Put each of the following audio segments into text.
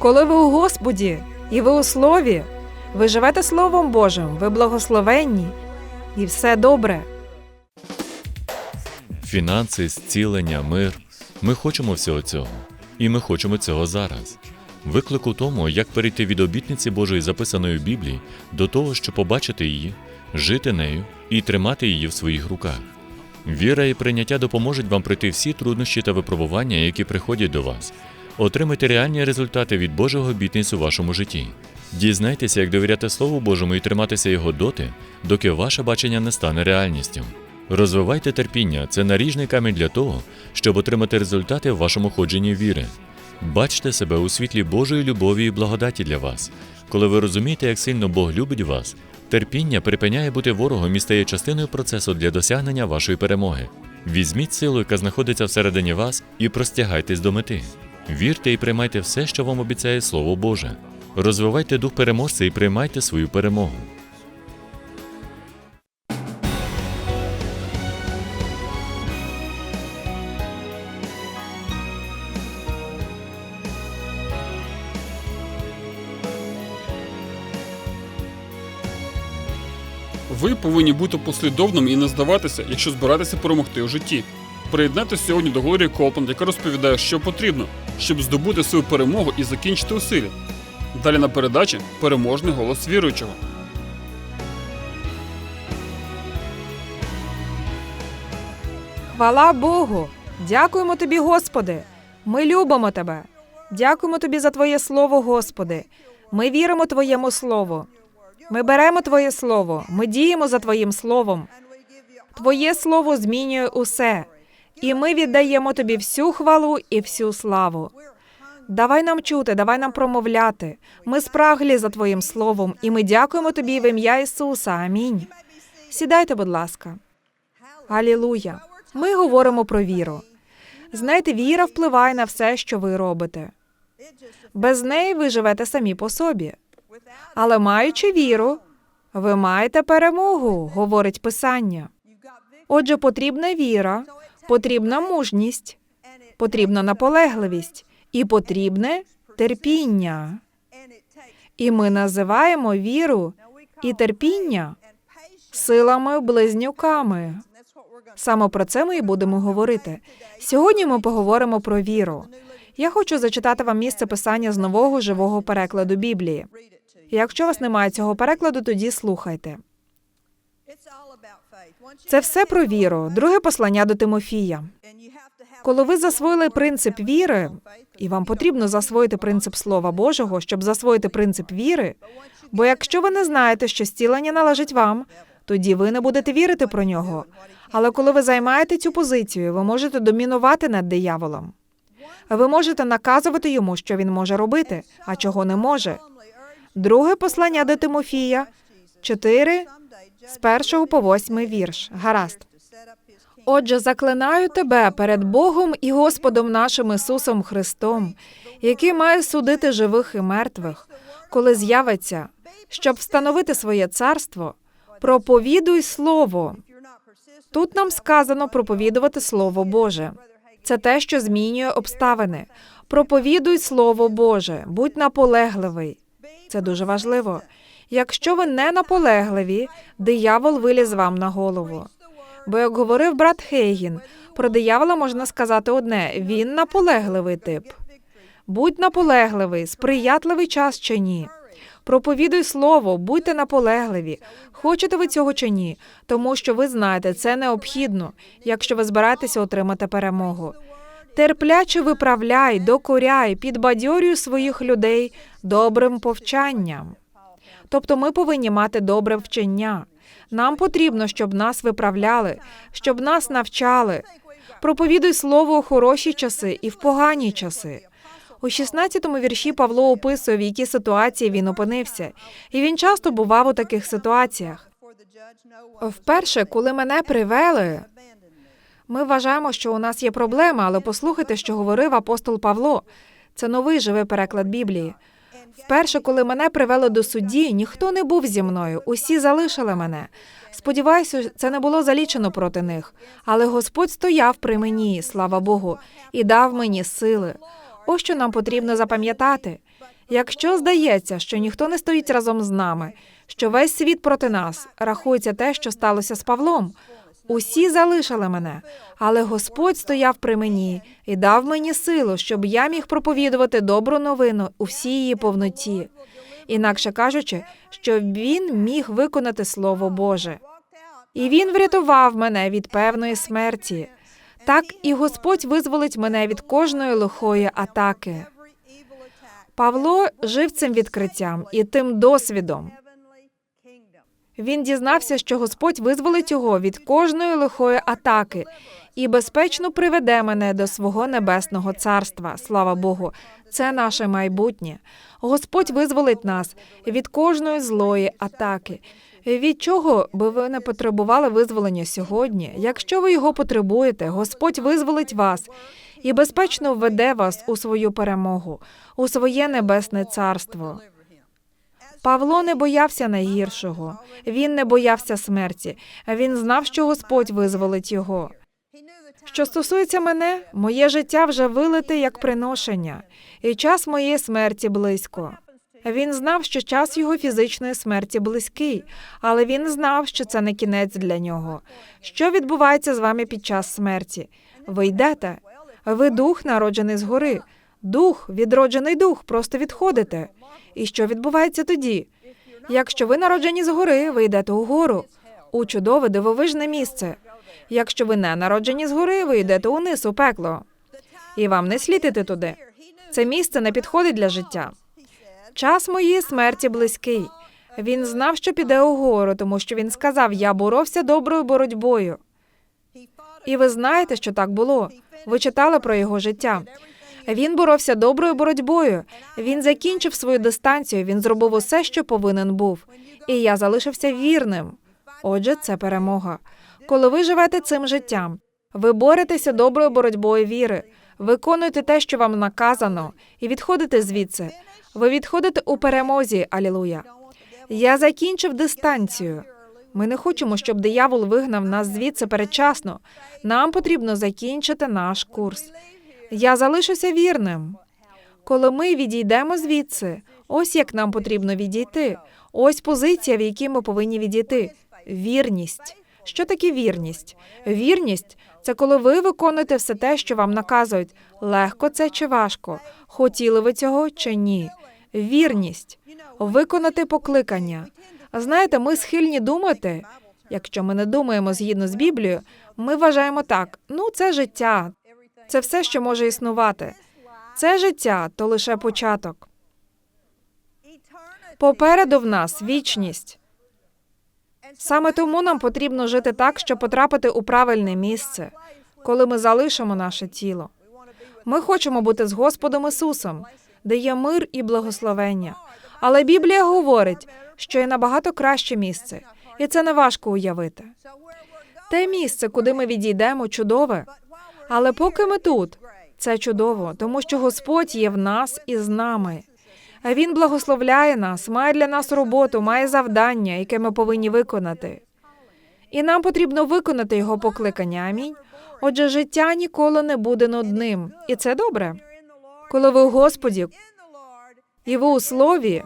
Коли ви у Господі і ви у Слові, ви живете Словом Божим, ви благословенні, і все добре. Фінанси, зцілення, мир. Ми хочемо всього цього. І ми хочемо цього зараз. Виклик у тому, як перейти від обітниці Божої, записаної в Біблії, до того, щоб побачити її, жити нею і тримати її в своїх руках. Віра і прийняття допоможуть вам пройти всі труднощі та випробування, які приходять до вас. Отримайте реальні результати від Божого обітниць у вашому житті. Дізнайтеся, як довіряти Слову Божому і триматися його доти, доки ваше бачення не стане реальністю. Розвивайте терпіння це наріжний камінь для того, щоб отримати результати в вашому ходженні віри. Бачте себе у світлі Божої любові і благодаті для вас. Коли ви розумієте, як сильно Бог любить вас, терпіння припиняє бути ворогом і стає частиною процесу для досягнення вашої перемоги. Візьміть силу, яка знаходиться всередині вас, і простягайтесь до мети. Вірте і приймайте все, що вам обіцяє Слово Боже. Розвивайте дух переможця і приймайте свою перемогу. Ви повинні бути послідовними і не здаватися, якщо збираєтеся перемогти у житті. Приєднайтеся сьогодні до Глорії Копланд, яка розповідає, що потрібно, щоб здобути свою перемогу і закінчити у силі. Далі на передачі переможний голос віруючого. Хвала Богу! Дякуємо тобі, Господи! Ми любимо тебе. Дякуємо тобі за Твоє Слово, Господи. Ми віримо Твоєму Слову. Ми беремо Твоє Слово, ми діємо за Твоїм Словом. Твоє Слово змінює усе, і ми віддаємо тобі всю хвалу і всю славу. Давай нам чути, давай нам промовляти. Ми спраглі за Твоїм Словом, і ми дякуємо тобі в ім'я Ісуса. Амінь. Сідайте, будь ласка. Алілуя. Ми говоримо про віру. Знаєте, віра впливає на все, що ви робите. Без неї ви живете самі по собі. Але маючи віру, ви маєте перемогу, говорить Писання. Отже, потрібна віра, потрібна мужність, потрібна наполегливість і потрібне терпіння. І ми називаємо віру і терпіння силами-близнюками. Саме про це ми і будемо говорити. Сьогодні ми поговоримо про віру. Я хочу зачитати вам місце писання з нового живого перекладу Біблії. Якщо у вас немає цього перекладу, тоді слухайте. Це все про віру. Друге послання до Тимофія. Коли ви засвоїли принцип віри, і вам потрібно засвоїти принцип Слова Божого, щоб засвоїти принцип віри. Бо якщо ви не знаєте, що зцілення належить вам, тоді ви не будете вірити про нього. Але коли ви займаєте цю позицію, ви можете домінувати над дияволом. Ви можете наказувати йому, що він може робити, а чого не може. Друге послання до Тимофія 4, з першого по восьмий вірш. Гаразд. Отже, заклинаю тебе перед Богом і Господом нашим Ісусом Христом, який має судити живих і мертвих, коли з'явиться, щоб встановити своє царство, проповідуй слово. Тут нам сказано проповідувати Слово Боже. Це те, що змінює обставини. Проповідуй Слово Боже, будь наполегливий. Це дуже важливо. Якщо ви не наполегливі, диявол виліз вам на голову. Бо, як говорив брат Хейгін, про диявола можна сказати одне: він наполегливий тип. Будь наполегливий, сприятливий час чи ні. Проповідуй слово, будьте наполегливі. Хочете ви цього чи ні? Тому що ви знаєте, це необхідно, якщо ви збираєтеся отримати перемогу. Терпляче виправляй, докоряй, підбадьорюй своїх людей добрим повчанням. Тобто ми повинні мати добре вчення. Нам потрібно, щоб нас виправляли, щоб нас навчали. Проповідуй слово у хороші часи і в погані часи. У 16-му вірші Павло описує, в якій ситуації він опинився, і він часто бував у таких ситуаціях. Вперше, коли мене привели, ми вважаємо, що у нас є проблема, але послухайте, що говорив апостол Павло. Це новий живий переклад Біблії. Вперше, коли мене привели до судді, ніхто не був зі мною, усі залишили мене. Сподіваюся, це не було залічено проти них, але Господь стояв при мені, слава Богу, і дав мені сили. Ось що нам потрібно запам'ятати. Якщо здається, що ніхто не стоїть разом з нами, що весь світ проти нас, рахується те, що сталося з Павлом. Усі залишили мене, але Господь стояв при мені і дав мені силу, щоб я міг проповідувати добру новину у всій її повноті. Інакше кажучи, щоб він міг виконати Слово Боже. І він врятував мене від певної смерті. Так і Господь визволить мене від кожної лихої атаки. Павло жив цим відкриттям і тим досвідом. Він дізнався, що Господь визволить його від кожної лихої атаки і безпечно приведе мене до свого небесного царства. Слава Богу, це наше майбутнє. Господь визволить нас від кожної злої атаки. Від чого би ви не потребували визволення сьогодні? Якщо ви його потребуєте, Господь визволить вас і безпечно введе вас у свою перемогу, у своє небесне царство. Павло не боявся найгіршого. Він не боявся смерті. Він знав, що Господь визволить його. Що стосується мене, моє життя вже вилите як приношення, і час моєї смерті близько. Він знав, що час його фізичної смерті близький, але він знав, що це не кінець для нього. Що відбувається з вами під час смерті? Ви йдете. Ви дух, народжений згори. Дух, відроджений дух, просто відходите. І що відбувається тоді? Якщо ви народжені згори, ви йдете угору, у чудове дивовижне місце. Якщо ви не народжені згори, ви йдете униз у пекло. І вам не слід іти туди. Це місце не підходить для життя. Час моєї смерті близький. Він знав, що піде угору, тому що він сказав: Я боровся доброю боротьбою. І ви знаєте, що так було. Ви читали про його життя. Він боровся доброю боротьбою. Він закінчив свою дистанцію. Він зробив усе, що повинен був. І я залишився вірним. Отже, це перемога. Коли ви живете цим життям, ви боретеся доброю боротьбою віри, виконуєте те, що вам наказано, і відходите звідси. Ви відходите у перемозі. Алілуя. Я закінчив дистанцію. Ми не хочемо, щоб диявол вигнав нас звідси передчасно. Нам потрібно закінчити наш курс. Я залишуся вірним. Коли ми відійдемо звідси, ось як нам потрібно відійти. Ось позиція, в якій ми повинні відійти. Вірність. Що таке вірність? Вірність це коли ви виконуєте все те, що вам наказують. Легко це чи важко? Хотіли ви цього чи ні? Вірність виконати покликання. Знаєте, ми схильні думати. Якщо ми не думаємо згідно з Біблією, ми вважаємо так: ну це життя, це все, що може існувати. Це життя то лише початок. Попереду в нас вічність. Саме тому нам потрібно жити так, щоб потрапити у правильне місце, коли ми залишимо наше тіло. Ми хочемо бути з Господом Ісусом, де є мир і благословення. Але Біблія говорить, що є набагато краще місце, і це не важко уявити. Те місце, куди ми відійдемо, чудове. Але поки ми тут, це чудово, тому що Господь є в нас і з нами. Він благословляє нас, має для нас роботу, має завдання, яке ми повинні виконати. І нам потрібно виконати його покликання. Амінь. Отже, життя ніколи не буде нудним, і це добре. Коли ви у Господі, і ви у слові,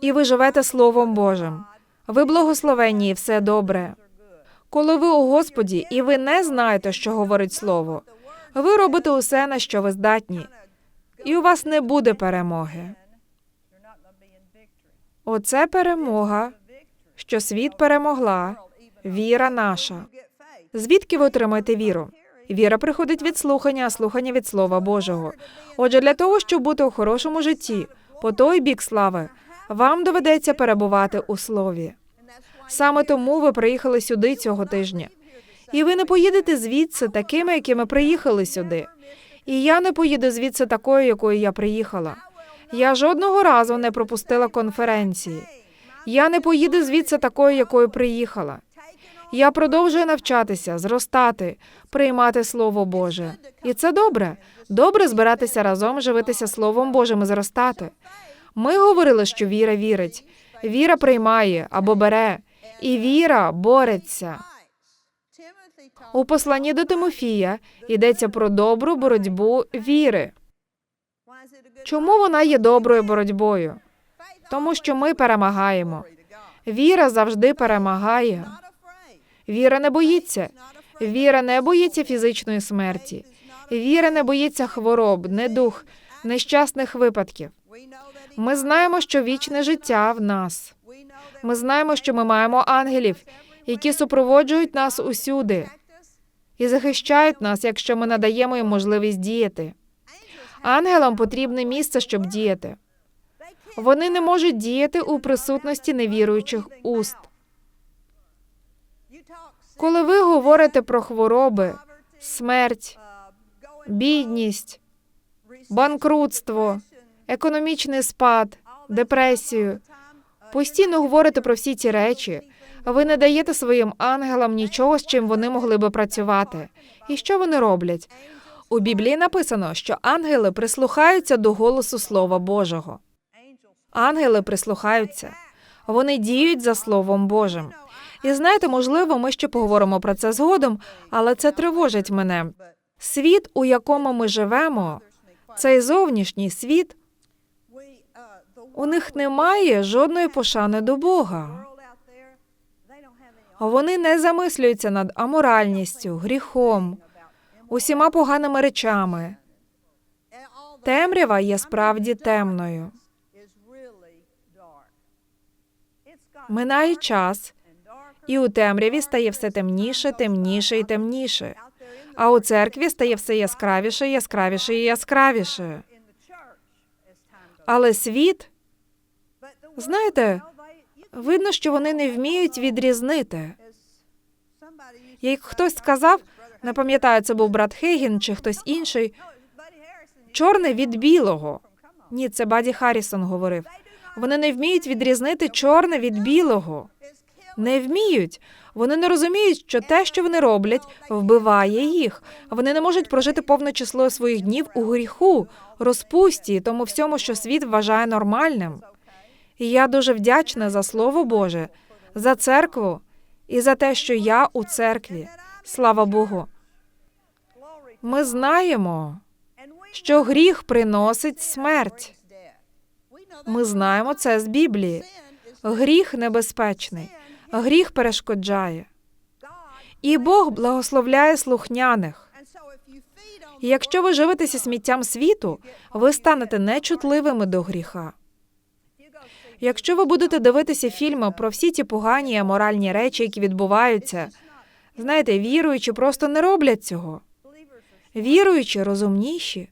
і ви живете Словом Божим. Ви благословенні, і все добре. Коли ви у Господі, і ви не знаєте, що говорить Слово, ви робите усе, на що ви здатні, і у вас не буде перемоги. Оце перемога, що світ перемогла, віра наша. Звідки ви отримаєте віру? Віра приходить від слухання, а слухання від Слова Божого. Отже, для того, щоб бути у хорошому житті, по той бік слави, вам доведеться перебувати у слові. Саме тому ви приїхали сюди цього тижня. І ви не поїдете звідси такими, якими приїхали сюди. І я не поїду звідси такою, якою я приїхала. Я жодного разу не пропустила конференції. Я не поїду звідси такою, якою приїхала. Я продовжую навчатися, зростати, приймати Слово Боже. І це добре. Добре збиратися разом, живитися Словом Божим і зростати. Ми говорили, що віра вірить, віра приймає або бере, і віра бореться. У посланні до Тимофія йдеться про добру боротьбу віри. Чому вона є доброю боротьбою? Тому що ми перемагаємо. Віра завжди перемагає. Віра не боїться. Віра не боїться фізичної смерті. Віра не боїться хвороб, недух, нещасних випадків. Ми знаємо, що вічне життя в нас. Ми знаємо, що ми маємо ангелів, які супроводжують нас усюди і захищають нас, якщо ми надаємо їм можливість діяти. Ангелам потрібне місце, щоб діяти. Вони не можуть діяти у присутності невіруючих уст. Коли ви говорите про хвороби, смерть, бідність, банкрутство, економічний спад, депресію, постійно говорите про всі ці речі, ви не даєте своїм ангелам нічого, з чим вони могли би працювати. І що вони роблять? У Біблії написано, що ангели прислухаються до голосу Слова Божого. Ангели прислухаються. Вони діють за Словом Божим. І знаєте, можливо, ми ще поговоримо про це згодом, але це тривожить мене. Світ, у якому ми живемо, цей зовнішній світ, у них немає жодної пошани до Бога. Вони не замислюються над аморальністю, гріхом, усіма поганими речами. Темрява є справді темною. Минає час, і у темряві стає все темніше, темніше і темніше. А у церкві стає все яскравіше, яскравіше і яскравіше. Але світ, знаєте, видно, що вони не вміють відрізнити. Як хтось сказав, не пам'ятаю, це був брат Хейгін чи хтось інший, чорне від білого. Ні, це Баді Харрісон говорив. Вони не вміють відрізнити чорне від білого. Не вміють. Вони не розуміють, що те, що вони роблять, вбиває їх. Вони не можуть прожити повне число своїх днів у гріху, розпусті, тому всьому, що світ вважає нормальним. І я дуже вдячна за Слово Боже, за церкву і за те, що я у церкві. Слава Богу. Ми знаємо, що гріх приносить смерть. Ми знаємо це з Біблії. Гріх небезпечний, гріх перешкоджає. І Бог благословляє слухняних. Якщо ви живетеся сміттям світу, ви станете нечутливими до гріха. Якщо ви будете дивитися фільми про всі ті погані аморальні речі, які відбуваються, знаєте, віруючі просто не роблять цього. Віруючі розумніші.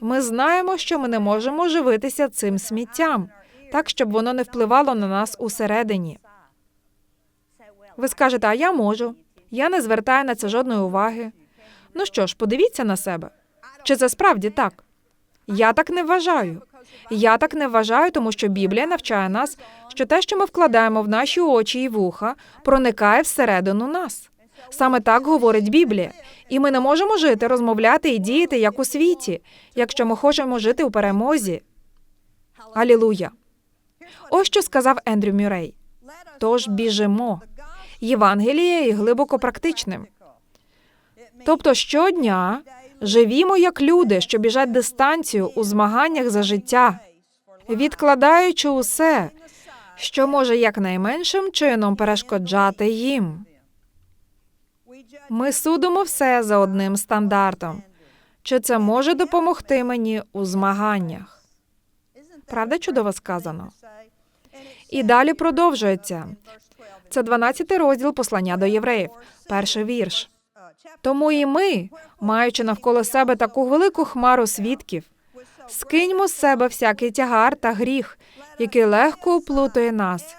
Ми знаємо, що ми не можемо живитися цим сміттям, так щоб воно не впливало на нас усередині. Ви скажете, а я можу. Я не звертаю на це жодної уваги. Ну що ж, подивіться на себе. Чи це справді так? Я так не вважаю. Я так не вважаю, тому що Біблія навчає нас, що те, що ми вкладаємо в наші очі і вуха, проникає всередину нас. Саме так говорить Біблія. І ми не можемо жити, розмовляти і діяти як у світі, якщо ми хочемо жити у перемозі. Алілуя. Ось що сказав Ендрю Мюррей. Тож біжимо. Євангеліє є глибоко практичним. Тобто щодня живімо як люди, що біжать дистанцію у змаганнях за життя, відкладаючи усе, що може якнайменшим чином перешкоджати їм. Ми судимо все за одним стандартом. Чи це може допомогти мені у змаганнях? Правда, чудово сказано. І далі продовжується. Це 12 розділ послання до євреїв, перший вірш. Тому і ми, маючи навколо себе таку велику хмару свідків, скиньмо з себе всякий тягар та гріх, який легко оплутує нас,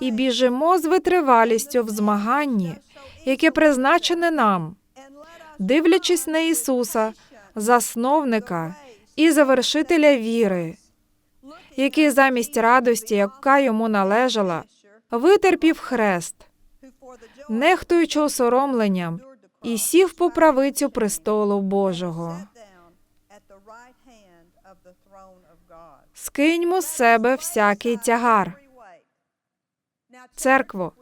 і біжимо з витривалістю в змаганні, яке призначене нам, дивлячись на Ісуса, засновника і завершителя віри, який замість радості, яка йому належала, витерпів хрест, нехтуючи осоромленням, і сів по правицю престолу Божого. Скиньмо з себе всякий тягар. Церкво,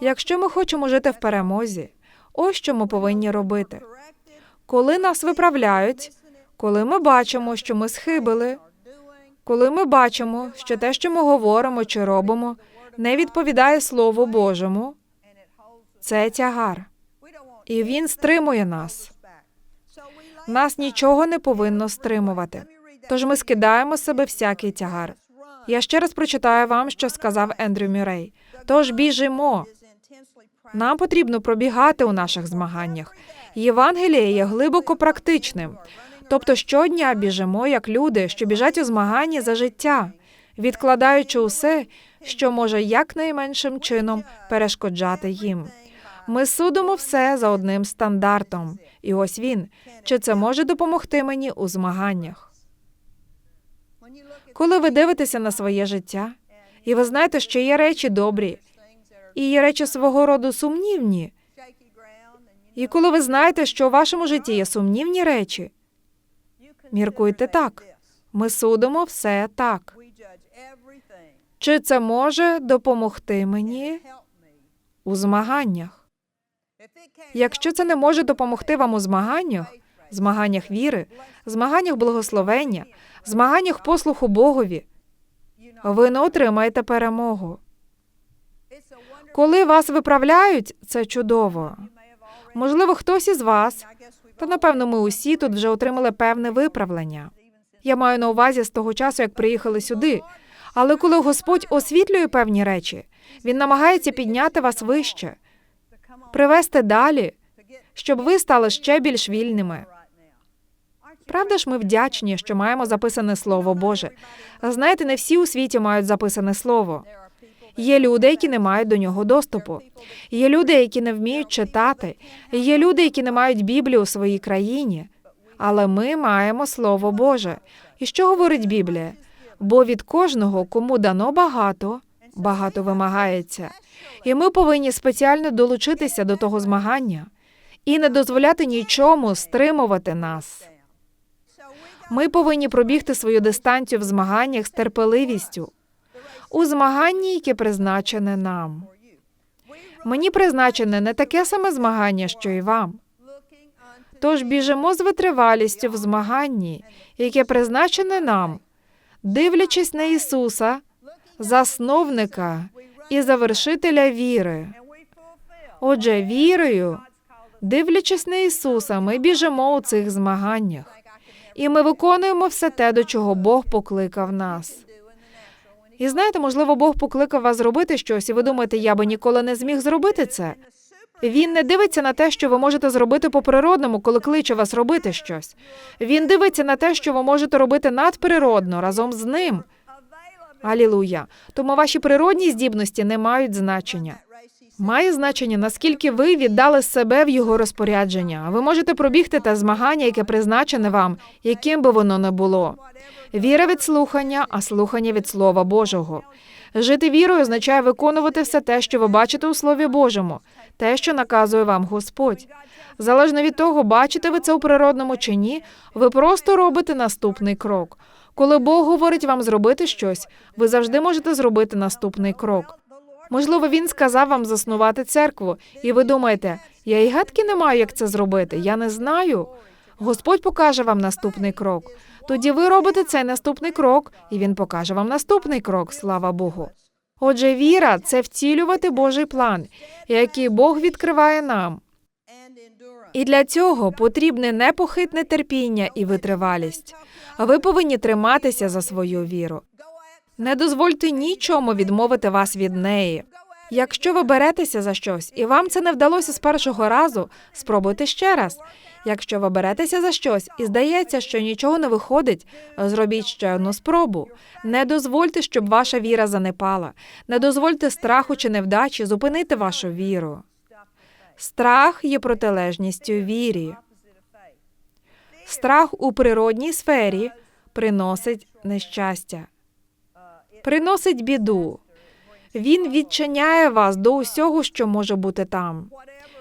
якщо ми хочемо жити в перемозі, ось що ми повинні робити. Коли нас виправляють, Коли ми бачимо, що ми схибили, коли ми бачимо, що те, що ми говоримо чи робимо, не відповідає Слову Божому, це тягар. І він стримує нас. Нас нічого не повинно стримувати. Тож ми скидаємо з себе всякий тягар. Я ще раз прочитаю вам, що сказав Ендрю Мюррей. Тож біжимо. Нам потрібно пробігати у наших змаганнях. Євангеліє є глибоко практичним. Тобто щодня біжимо як люди, що біжать у змаганні за життя, відкладаючи усе, що може якнайменшим чином перешкоджати їм. Ми судимо все за одним стандартом. І ось він. Чи це може допомогти мені у змаганнях? Коли ви дивитеся на своє життя, і ви знаєте, що є речі добрі, і є речі свого роду сумнівні. І коли ви знаєте, що у вашому житті є сумнівні речі, міркуйте так. Ми судимо все так. Чи це може допомогти мені у змаганнях? Якщо це не може допомогти вам у змаганнях, змаганнях віри, змаганнях благословення, змаганнях послуху Богові, ви не отримаєте перемогу. Коли вас виправляють, це чудово. Можливо, хтось із вас, та напевно, ми усі тут вже отримали певне виправлення. Я маю на увазі з того часу, як приїхали сюди. Але коли Господь освітлює певні речі, він намагається підняти вас вище, привести далі, щоб ви стали ще більш вільними. Правда ж, ми вдячні, що маємо записане Слово Боже. Знаєте, не всі у світі мають записане слово. Є люди, які не мають до нього доступу. Є люди, які не вміють читати. Є люди, які не мають Біблії у своїй країні. Але ми маємо Слово Боже. І що говорить Біблія? Бо від кожного, кому дано багато, багато вимагається. І ми повинні спеціально долучитися до того змагання і не дозволяти нічому стримувати нас. Ми повинні пробігти свою дистанцію в змаганнях з терпеливістю, у змаганні, яке призначене нам. Мені призначене не таке саме змагання, що і вам. Тож біжимо з витривалістю в змаганні, яке призначене нам, дивлячись на Ісуса, засновника і завершителя віри. Отже, вірою, дивлячись на Ісуса, ми біжимо у цих змаганнях, і ми виконуємо все те, до чого Бог покликав нас. І знаєте, можливо, Бог покликав вас зробити щось, і ви думаєте, я би ніколи не зміг зробити це. Він не дивиться на те, що ви можете зробити по природному, коли кличе вас робити щось. Він дивиться на те, що ви можете робити надприродно разом з ним. Алілуя. Тому ваші природні здібності не мають значення. Має значення, наскільки ви віддали себе в його розпорядження. Ви можете пробігти те змагання, яке призначене вам, яким би воно не було. Віра від слухання, а слухання від Слова Божого. Жити вірою означає виконувати все те, що ви бачите у Слові Божому, те, що наказує вам Господь. Залежно від того, бачите ви це у природному чи ні, ви просто робите наступний крок. Коли Бог говорить вам зробити щось, ви завжди можете зробити наступний крок. Можливо, він сказав вам заснувати церкву, і ви думаєте, я і гадки не маю, як це зробити. Я не знаю. Господь покаже вам наступний крок. Тоді ви робите цей наступний крок, і він покаже вам наступний крок, слава Богу. Отже, віра це втілювати Божий план, який Бог відкриває нам. І для цього потрібне непохитне терпіння і витривалість. Ви повинні триматися за свою віру. Не дозвольте нічому відмовити вас від неї. Якщо ви беретеся за щось і вам це не вдалося з першого разу, спробуйте ще раз. Якщо ви беретеся за щось і здається, що нічого не виходить, зробіть ще одну спробу. Не дозвольте, щоб ваша віра занепала. Не дозвольте страху чи невдачі зупинити вашу віру. Страх є протилежністю вірі. Страх у природній сфері приносить нещастя, приносить біду. Він відчиняє вас до усього, що може бути там.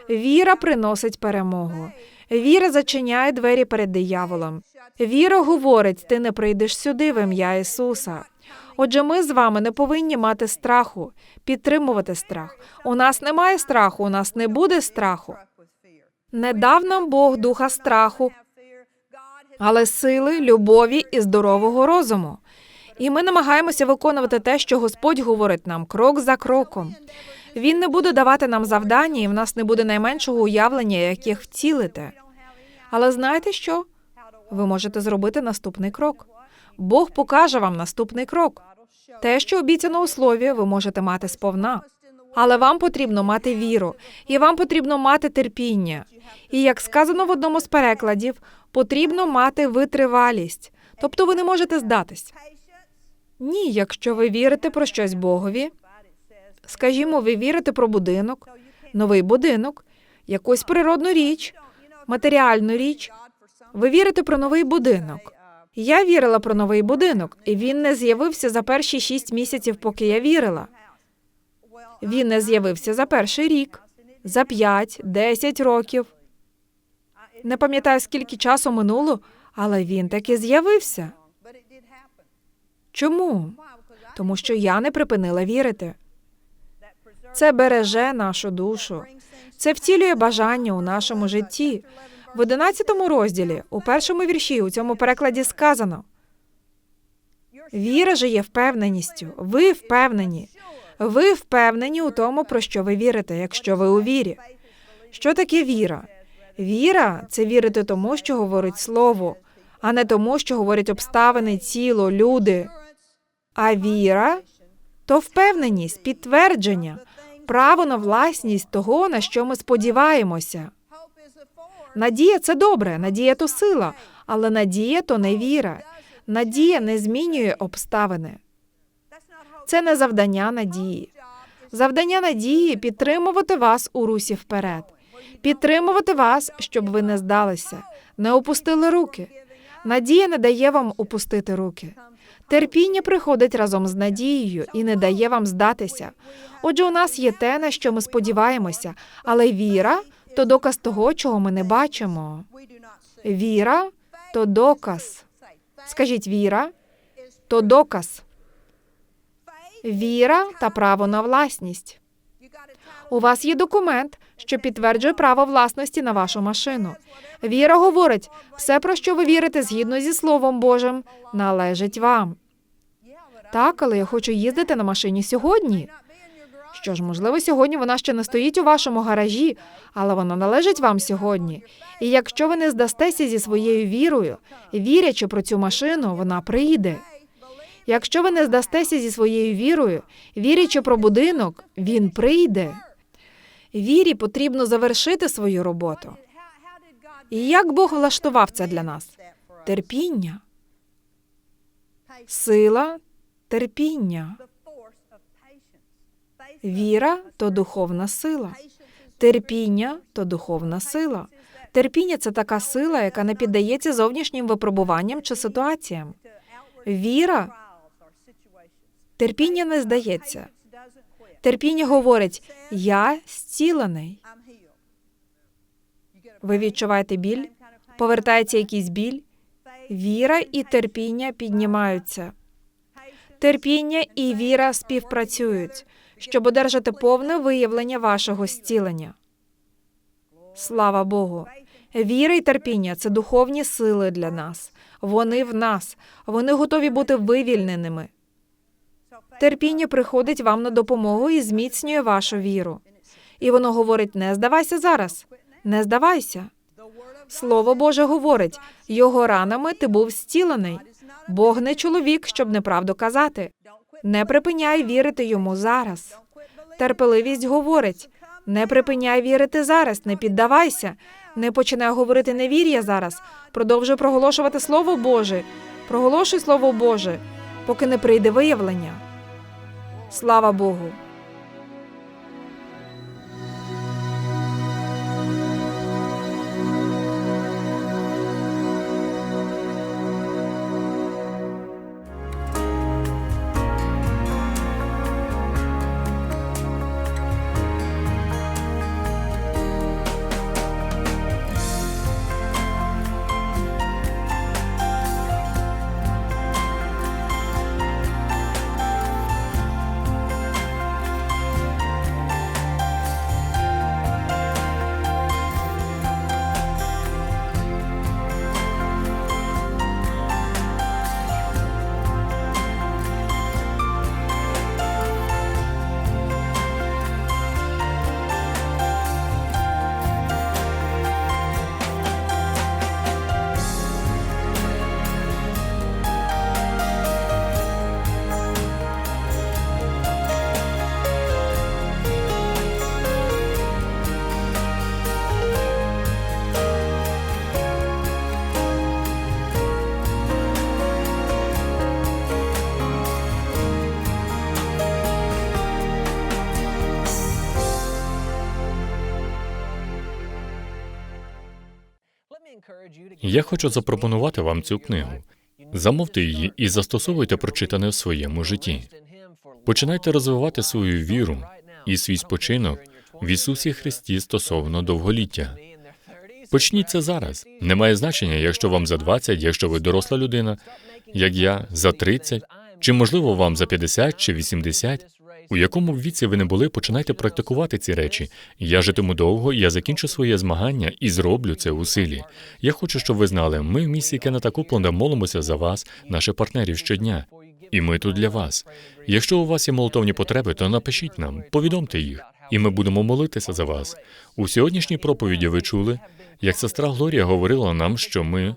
Віра приносить перемогу. Віра зачиняє двері перед дияволом. Віра говорить: ти не прийдеш сюди в ім'я Ісуса. Отже, ми з вами не повинні мати страху, підтримувати страх. У нас немає страху, у нас не буде страху. Не дав нам Бог духа страху, але сили, любові і здорового розуму. І ми намагаємося виконувати те, що Господь говорить нам крок за кроком. Він не буде давати нам завдання, і в нас не буде найменшого уявлення, як їх. Але знаєте що? Ви можете зробити наступний крок. Бог покаже вам наступний крок. Те, що обіцяно у слові, ви можете мати сповна. Але вам потрібно мати віру, і вам потрібно мати терпіння. І як сказано в одному з перекладів, потрібно мати витривалість. Тобто ви не можете здатись. Ні, якщо ви вірите про щось Богові, скажімо, ви вірите про будинок, новий будинок, якусь природну річ, матеріальну річ. Ви вірите про новий будинок. Я вірила про новий будинок, і він не з'явився за перші шість місяців, поки я вірила. Він не з'явився за перший рік, за п'ять, десять років. Не пам'ятаю, скільки часу минуло, але він таки з'явився. Чому? Тому що я не припинила вірити. Це береже нашу душу. Це втілює бажання у нашому житті. В 11 розділі, у першому вірші, у цьому перекладі сказано: Віра же є впевненістю. Ви впевнені. Ви впевнені у тому, про що ви вірите, якщо ви у вірі. Що таке віра? Віра це вірити тому, що говорить слово, а не тому, що говорять обставини, тіло, люди. А віра то впевненість, підтвердження, право на власність того, на що ми сподіваємося. Надія це добре, надія то сила, але надія то не віра. Надія не змінює обставини. Це не завдання надії. Завдання надії підтримувати вас у русі вперед, підтримувати вас, щоб ви не здалися, не опустили руки. Надія не дає вам опустити руки. Терпіння приходить разом з надією і не дає вам здатися. Отже, у нас є те, на що ми сподіваємося, але віра то доказ того, чого ми не бачимо. Віра то доказ. Скажіть, віра то доказ. Віра та право на власність. У вас є документ, що підтверджує право власності на вашу машину. Віра говорить, все, про що ви вірите згідно зі Словом Божим, належить вам. Так, але я хочу їздити на машині сьогодні. Що ж, можливо, сьогодні вона ще не стоїть у вашому гаражі, але вона належить вам сьогодні. І якщо ви не здастеся зі своєю вірою, вірячи про цю машину, вона прийде. Якщо ви не здастеся зі своєю вірою, вірячи про будинок, він прийде. Вірі потрібно завершити свою роботу. І як Бог влаштував це для нас? Терпіння, сила, терпіння. Віра то духовна сила. Терпіння то духовна сила. Терпіння це така сила, яка не піддається зовнішнім випробуванням чи ситуаціям. Віра терпіння не здається. Терпіння говорить: я зцілений. Ви відчуваєте біль? Повертається якийсь біль? Віра і терпіння піднімаються. Терпіння і віра співпрацюють, щоб одержати повне виявлення вашого зцілення. Слава Богу! Віра і терпіння це духовні сили для нас. Вони в нас, вони готові бути вивільненими. Терпіння приходить вам на допомогу і зміцнює вашу віру. І воно говорить: не здавайся зараз, не здавайся. Слово Боже говорить: його ранами ти був зцілений. Бог не чоловік, щоб неправду казати. Не припиняй вірити йому зараз. Терпеливість говорить: не припиняй вірити зараз, не піддавайся, не починай говорити невір'я зараз. Продовжуй проголошувати Слово Боже. Проголошуй Слово Боже, поки не прийде виявлення. Слава Богу. Я хочу запропонувати вам цю книгу. Замовте її і застосовуйте прочитане в своєму житті. Починайте розвивати свою віру і свій спочинок в Ісусі Христі стосовно довголіття. Почніть це зараз. Немає значення, якщо вам за 20, якщо ви доросла людина, як я, за 30, чи можливо вам за 50 чи 80. У якому б віці ви не були, починайте практикувати ці речі. Я житиму довго, я закінчу своє змагання і зроблю це у силі. Я хочу, щоб ви знали, ми в місії Кеннета Купленда молимося за вас, наших партнерів щодня. І ми тут для вас. Якщо у вас є молитовні потреби, то напишіть нам, повідомте їх, і ми будемо молитися за вас. У сьогоднішній проповіді ви чули, як сестра Глорія говорила нам, що ми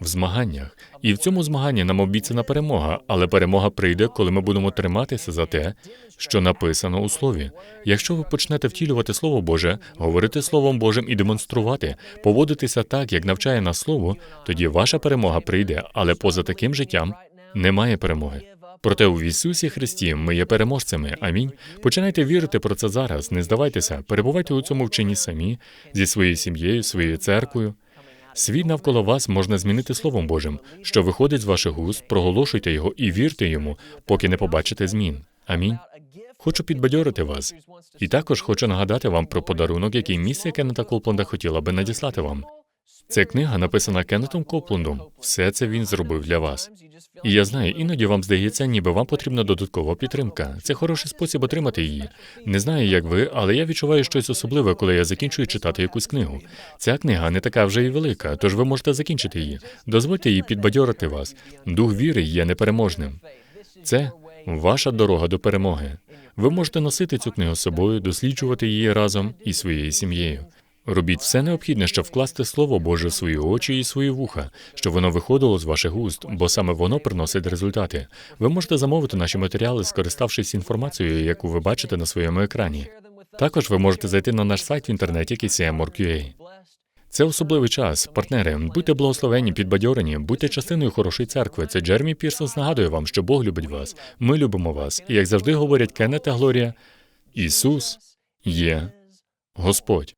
в змаганнях, і в цьому змаганні нам обіцяна перемога, але перемога прийде, коли ми будемо триматися за те, що написано у слові. Якщо ви почнете втілювати Слово Боже, говорити Словом Божим і демонструвати, поводитися так, як навчає нас Слово, тоді ваша перемога прийде, але поза таким життям немає перемоги. Проте у Ісусі Христі ми є переможцями. Амінь. Починайте вірити про це зараз. Не здавайтеся, перебувайте у цьому вченні самі зі своєю сім'єю, своєю церквою. Світ навколо вас можна змінити Словом Божим, що виходить з ваших уст, проголошуйте його і вірте йому, поки не побачите змін. Амінь. Хочу підбадьорити вас. І також хочу нагадати вам про подарунок, який місія Кеннета Копланда хотіла би надіслати вам. Це книга написана Кеннетом Копландом. Все це він зробив для вас. І я знаю, іноді вам здається, ніби вам потрібна додаткова підтримка. Це хороший спосіб отримати її. Не знаю, як ви, але я відчуваю щось особливе, коли я закінчую читати якусь книгу. Ця книга не така вже і велика, тож ви можете закінчити її. Дозвольте їй підбадьорити вас. Дух віри є непереможним. Це ваша дорога до перемоги. Ви можете носити цю книгу з собою, досліджувати її разом із своєю сім'єю. Робіть все необхідне, щоб вкласти Слово Боже в свої очі і свої вуха, щоб воно виходило з ваших уст, бо саме воно приносить результати. Ви можете замовити наші матеріали, скориставшись інформацією, яку ви бачите на своєму екрані. Також ви можете зайти на наш сайт в інтернеті KCM.org.ua. Це особливий час. Партнери, будьте благословені, підбадьорені, будьте частиною хорошої церкви. Це Джермі Пірсонс нагадує вам, що Бог любить вас. Ми любимо вас. І як завжди говорять Кеннет та Глорія, Ісус є Господь.